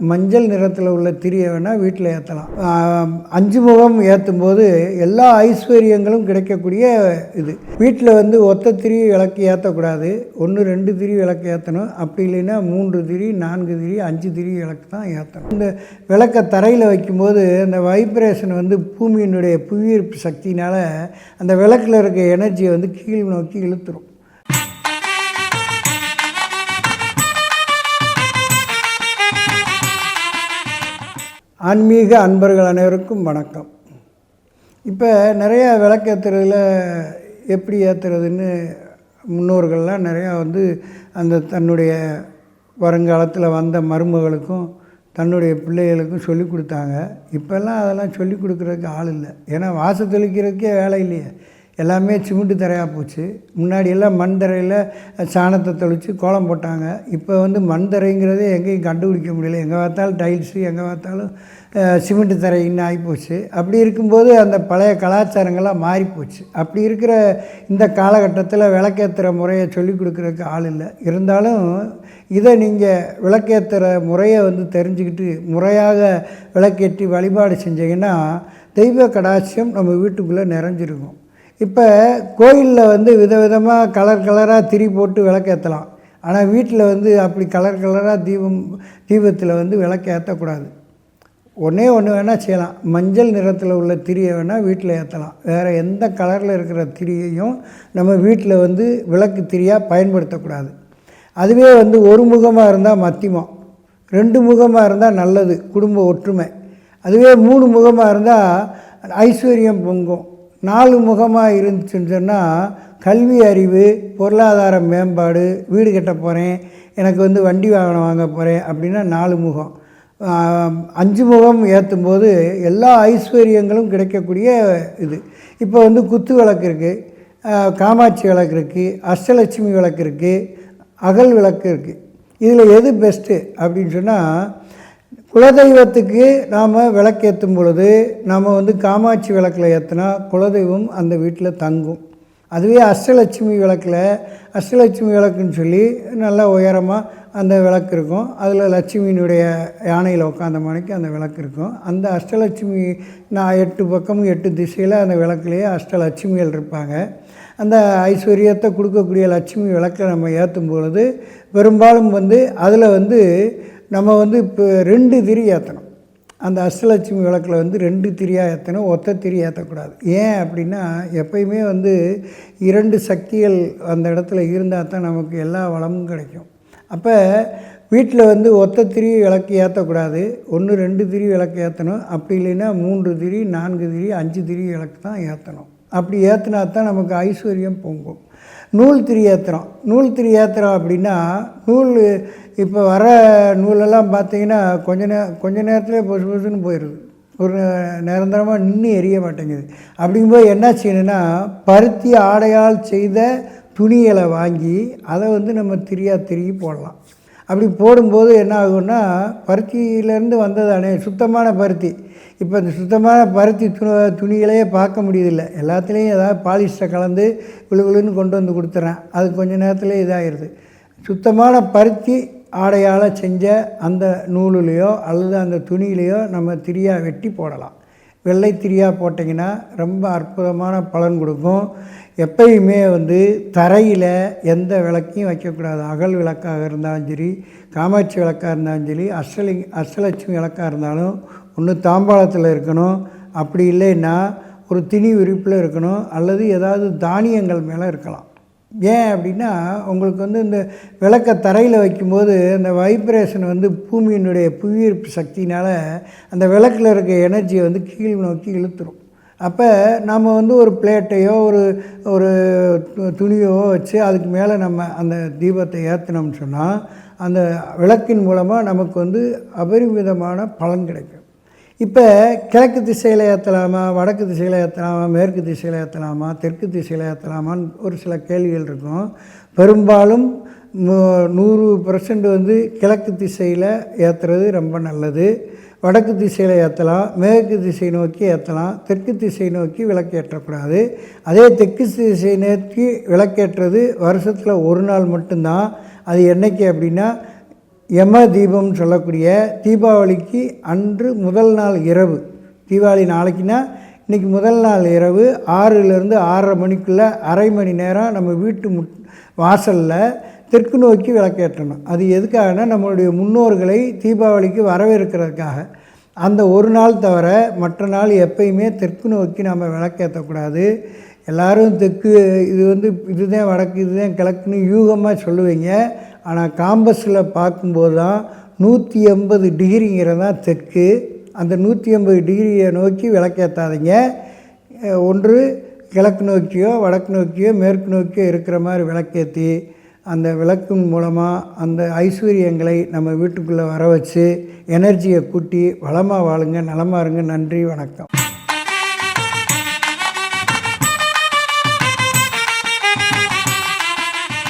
மஞ்சள் நிறத்தில் உள்ள திரியை வேணால் வீட்டில் ஏற்றலாம் அஞ்சு முகம் ஏற்றும் போது எல்லா ஐஸ்வர்யங்களும் கிடைக்கக்கூடிய இது. வீட்டில் வந்து ஒத்த திரி விளக்கு ஏற்றக்கூடாது ஒன்று ரெண்டு திரி விளக்கு ஏற்றணும் அப்படி இல்லைன்னா மூன்று திரி நான்கு திரி அஞ்சு திரி விளக்கு தான் ஏற்றணும் இந்த விளக்கை தரையில் வைக்கும்போது அந்த வைப்ரேஷன் வந்து பூமியினுடைய புவியீர்ப்பு சக்தினால் அந்த விளக்கில் இருக்க எனர்ஜியை வந்து கீழ் நோக்கி இழுத்துரும். ஆன்மீக அன்பர்கள் அனைவருக்கும் வணக்கம். இப்போ நிறையா விளக்கேற்றுறதுல எப்படி ஏற்றுறதுன்னு முன்னோர்கள்லாம் நிறையா வந்து அந்த தன்னுடைய வருங்காலத்தில் வந்த மருமகளுக்கும் தன்னுடைய பிள்ளைகளுக்கும் சொல்லி கொடுத்தாங்க. இப்போல்லாம் அதெல்லாம் சொல்லி கொடுக்குறதுக்கு ஆள் இல்லை. ஏன்னா வாசல் தெளிக்கிறதுக்கே வேலை இல்லையே. எல்லாமே சிமெண்ட்டு தரையாக போச்சு. முன்னாடியெல்லாம் மண் தரையில் சாணத்தை தெளித்து கோலம் போட்டாங்க. இப்போ வந்து மண் தரைங்கிறதே எங்கேயும் கண்டுபிடிக்க முடியல. எங்கே பார்த்தாலும் டைல்ஸு எங்கே பார்த்தாலும் சிமெண்ட்டு தரைன்னு ஆகிப்போச்சு அப்படி இருக்கும்போது அந்த பழைய கலாச்சாரங்கள்லாம் மாறிப்போச்சு அப்படி இருக்கிற இந்த காலகட்டத்தில் விளக்கேற்றுற முறையை சொல்லி கொடுக்குறதுக்கு ஆள் இல்லை. இருந்தாலும் இதை நீங்கள் விளக்கேற்றுற முறையை வந்து தெரிஞ்சுக்கிட்டு முறையாக விளக்கேற்றி வழிபாடு செஞ்சீங்கன்னா தெய்வ கடாட்சியம் நம்ம வீட்டுக்குள்ளே நிறைஞ்சிருக்கும். இப்போ கோயிலில் வந்து விதவிதமாக கலர் கலராக திரி போட்டு விளக்கேற்றலாம் ஆனால் வீட்டில் வந்து அப்படி கலர் கலராக தீபம் தீபத்தில் வந்து விளக்கு ஏற்றக்கூடாது ஒன்றே ஒன்று வேணால் செய்யலாம். மஞ்சள் நிறத்தில் உள்ள திரியை வேணால் வீட்டில் ஏற்றலாம் வேறு எந்த கலரில் இருக்கிற திரியையும் நம்ம வீட்டில் வந்து விளக்கு திரியாக பயன்படுத்தக்கூடாது. அதுவே வந்து ஒரு முகமாக இருந்தால் மத்தியமம் ரெண்டு முகமாக இருந்தால் நல்லது குடும்ப ஒற்றுமை. அதுவே மூணு முகமாக இருந்தால் ஐஸ்வர்யம் பொங்கும். நாலு முகமாக இருந்துச்சுன்னு சொன்னால் கல்வி அறிவு பொருளாதார மேம்பாடு வீடு கட்ட போகிறேன் எனக்கு வந்து வண்டி வாகனம் வாங்க போகிறேன் அப்படின்னா நாலு முகம். அஞ்சு முகம் ஏற்றும் போது எல்லா ஐஸ்வர்யங்களும் கிடைக்கக்கூடிய இது. இப்போ வந்து குத்து விளக்கு இருக்குது காமாட்சி விளக்கு இருக்குது அஷ்டலட்சுமி விளக்கு இருக்குது அகல் விளக்கு இருக்குது இதில் எது பெஸ்ட்டு அப்படின்னு சொன்னால் குலதெய்வத்துக்கு நாம் விளக்கேற்றும் பொழுது நாம் வந்து காமாட்சி விளக்கில் ஏற்றினா குலதெய்வம் அந்த வீட்டில் தங்கும். அதுவே அஷ்டலட்சுமி விளக்கில் அஷ்டலட்சுமி விளக்குன்னு சொல்லி நல்லா உயரமாக அந்த விளக்கு இருக்கும். அதில் லட்சுமியினுடைய யானையில் உட்காந்த மணிக்கு அந்த விளக்கு இருக்கும். அந்த அஷ்டலட்சுமி நான் எட்டு பக்கமும் எட்டு திசையில் அந்த விளக்குலேயே அஷ்டலட்சுமிகள் இருப்பாங்க. அந்த ஐஸ்வர்யத்தை கொடுக்கக்கூடிய லட்சுமி விளக்கை நம்ம ஏற்றும் பொழுது பெரும்பாலும் வந்து அதில் வந்து நம்ம வந்து இப்போ ரெண்டு திரி ஏற்றணும் அந்த அஷ்டலட்சுமி விளக்கில் வந்து ரெண்டு திரியாக ஏற்றணும் ஒத்த திரி ஏற்றக்கூடாது ஏன் அப்படின்னா எப்பயுமே வந்து இரண்டு சக்திகள் அந்த இடத்துல இருந்தால் தான் நமக்கு எல்லா வளமும் கிடைக்கும். அப்போ வீட்டில் வந்து ஒத்த திரி விளக்கு ஏற்றக்கூடாது ஒன்று ரெண்டு திரி விளக்கு ஏற்றணும் அப்படி இல்லைன்னா மூன்று திரி நான்கு திரி அஞ்சு திரி விளக்கு தான் ஏற்றணும் அப்படி ஏற்றினா தான் நமக்கு ஐஸ்வர்யம் பொங்கும். நூல் திரி ஏற்றுறோம் நூல் திரி ஏற்றுறோம் அப்படின்னா நூல் இப்போ வர நூலெல்லாம் பார்த்தீங்கன்னா கொஞ்ச நே கொஞ்ச நேரத்துலேயே பொசு பொசுன்னு போயிடுது ஒரு நிரந்தரமாக நின்று எரிய மாட்டேங்குது. அப்படிங்கும்போது என்ன செய்யணுன்னா பருத்தி ஆடையால் செய்த துணிகளை வாங்கி அதை வந்து நம்ம திரியாக திருகி போடலாம். அப்படி போடும்போது என்ன ஆகும்னா பருத்தியிலேருந்து வந்ததானே சுத்தமான பருத்தி. இப்போ இந்த சுத்தமான பருத்தி துணி துணிகளையே பார்க்க முடியதில்லை. எல்லாத்துலேயும் ஏதாவது பாலிஸ்டரை கலந்து விழுவிழுன்னு கொண்டு வந்து கொடுத்துறேன். அது கொஞ்சம் நேரத்தில் இதாகிடுது சுத்தமான பருத்தி ஆடையால் செஞ்ச அந்த நூலுலேயோ அல்லது அந்த துணியிலையோ நம்ம திரியாக வெட்டி போடலாம். வெள்ளை திரியாக போட்டிங்கன்னா ரொம்ப அற்புதமான பலன் கொடுக்கும். எப்பயுமே வந்து தரையில் எந்த விளக்கையும் வைக்கக்கூடாது. அகல் விளக்காக இருந்தாலும் சரி காமாட்சி விளக்காக இருந்தாலும் சரி அஷ்டலி அஷ்டலட்சுமி விளக்காக இருந்தாலும் ஒன்று தாம்பாளத்தில் இருக்கணும். அப்படி இல்லைன்னா ஒரு திணி விரிப்பில் இருக்கணும். அல்லது ஏதாவது தானியங்கள் மேலே இருக்கலாம். ஏன் அப்படின்னா உங்களுக்கு வந்து இந்த விளக்கை தரையில் வைக்கும்போது அந்த வைப்ரேஷன் வந்து பூமியினுடைய புவியீர்ப்பு சக்தினால் அந்த விளக்கில் இருக்க எனர்ஜியை வந்து கீழ் நோக்கி இழுத்துரும். அப்போ நம்ம வந்து ஒரு பிளேட்டையோ ஒரு ஒரு துணியோ வச்சு அதுக்கு மேலே நம்ம அந்த தீபத்தை ஏற்றினோம்னு சொன்னால் அந்த விளக்கின் மூலமாக நமக்கு வந்து அபரிமிதமான பலன் கிடைக்கும். இப்போ கிழக்கு திசையில் ஏற்றலாமா வடக்கு திசையில் ஏற்றலாமா மேற்கு திசையில் ஏற்றலாமா தெற்கு திசையில் ஏற்றலாமான்னு ஒரு சில கேள்விகள் இருக்கும். பெரும்பாலும் நூறு பர்சன்ட் வந்து கிழக்கு திசையில் ஏற்றுறது ரொம்ப நல்லது. வடக்கு திசையில் ஏற்றலாம் மேற்கு திசை நோக்கி ஏற்றலாம் தெற்கு திசை நோக்கி விளக்கேற்றக்கூடாது. அதே தெற்கு திசை நோக்கி விளக்கேற்றது வருஷத்தில் ஒரு நாள் மட்டும்தான். அது என்றைக்கு அப்படின்னா யம தீபம்னு சொல்லக்கூடிய தீபாவளிக்கு அன்று முதல் நாள் இரவு. தீபாவளி நாளைக்குன்னா இன்றைக்கி முதல் நாள் இரவு ஆறுலேருந்து ஆறரை மணிக்குள்ளே அரை மணி நேரம் நம்ம வீட்டு முட் வாசலில் தெற்கு நோக்கி விளக்கேற்றணும். அது எதுக்காகனா நம்மளுடைய முன்னோர்களை தீபாவளிக்கு வரவேற்கிறதுக்காக. அந்த ஒரு நாள் தவிர மற்ற நாள் எப்பயுமே தெற்கு நோக்கி நம்ம விளக்கேற்றக்கூடாது. எல்லோரும் தெற்கு இது வந்து இதுதான் வடக்கு இதுதான் கிழக்குன்னு யூகமாக சொல்லுவீங்க. ஆனால் காம்பஸில் பார்க்கும்போது தான் நூற்றி எண்பது டிகிரிங்கிறது தான் தெற்கு. அந்த நூற்றி எண்பது டிகிரியை நோக்கி விளக்கேற்றாதீங்க ஒன்று கிழக்கு நோக்கியோ வடக்கு நோக்கியோ மேற்கு நோக்கியோ இருக்கிற மாதிரி விளக்கேற்றி அந்த விளக்கின் மூலமாக அந்த ஐஸ்வர்யங்களை நம்ம வீட்டுக்குள்ளே வர வச்சு எனர்ஜியை கூட்டி வளமாக வாழுங்க. நலமாக இருங்க. நன்றி வணக்கம்.